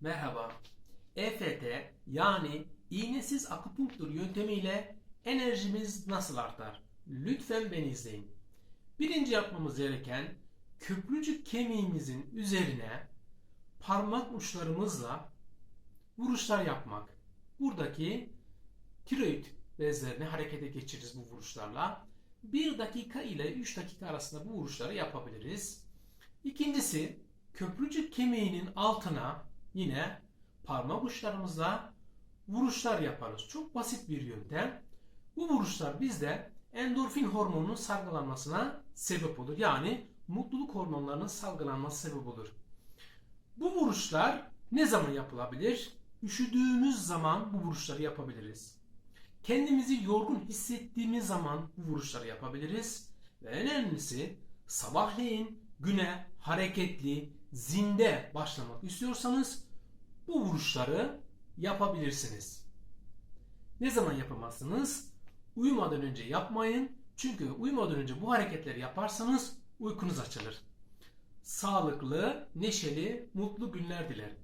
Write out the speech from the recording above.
Merhaba. EFT yani iğnesiz akupunktur yöntemiyle enerjimiz nasıl artar? Lütfen beni izleyin. Birinci yapmamız gereken köprücük kemiğimizin üzerine parmak uçlarımızla vuruşlar yapmak. Buradaki tiroid bezlerini harekete geçiririz bu vuruşlarla. 1 dakika ile 3 dakika arasında bu vuruşları yapabiliriz. İkincisi köprücük kemiğinin altına yine parmak uçlarımızla vuruşlar yaparız. Çok basit bir yöntem. Bu vuruşlar bizde endorfin hormonunun salgılanmasına sebep olur. Yani mutluluk hormonlarının salgılanması sebep olur. Bu vuruşlar ne zaman yapılabilir? Üşüdüğümüz zaman bu vuruşları yapabiliriz. Kendimizi yorgun hissettiğimiz zaman bu vuruşları yapabiliriz. Ve en önemlisi sabahleyin güne hareketli, zinde başlamak istiyorsanız bu vuruşları yapabilirsiniz. Ne zaman yapamazsınız? Uyumadan önce yapmayın. Çünkü uyumadan önce bu hareketleri yaparsanız uykunuz açılır. Sağlıklı, neşeli, mutlu günler dilerim.